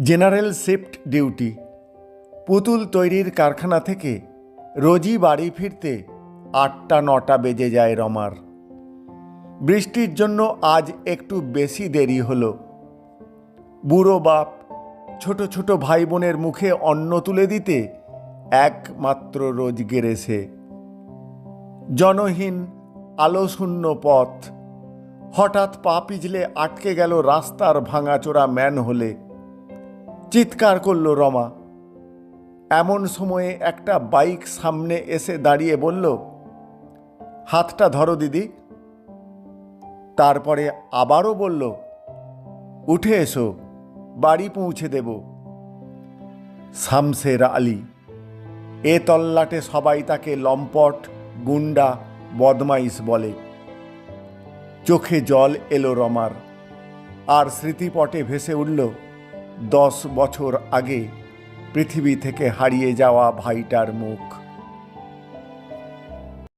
General shift duty. পুতুল তৈরির কারখানা থেকে রোজই বাড়ি ফিরতে আটটা নটা বেজে যায় রমার। বৃষ্টির জন্য আজ একটু বেশি দেরি হলো। বুড়ো বাপ ছোট ছোট ভাই বোনের মুখে অন্ন তুলে দিতে একমাত্র রোজ গেড়েছে। জনহীন, আলোশূন্য পথ। হঠাৎ পা পিছলে আটকে গেল রাস্তার ভাঙাচোরা ম্যান হলে চিৎকার করল রমা। এমন সময়ে একটা বাইক সামনে এসে দাঁড়িয়ে বলল, হাতটা ধরো দিদি। তারপরে আবারও বলল, উঠে এসো, বাড়ি পৌঁছে দেব। শামসের আলী, এ তল্লাটে সবাই তাকে লম্পট, গুন্ডা, বদমাইশ বলে। চোখে জল এলো রমার, আর স্মৃতিপটে ভেসে উঠল দশ বছর আগে পৃথিবী থেকে হারিয়ে যাওয়া ভাইটার মুখ।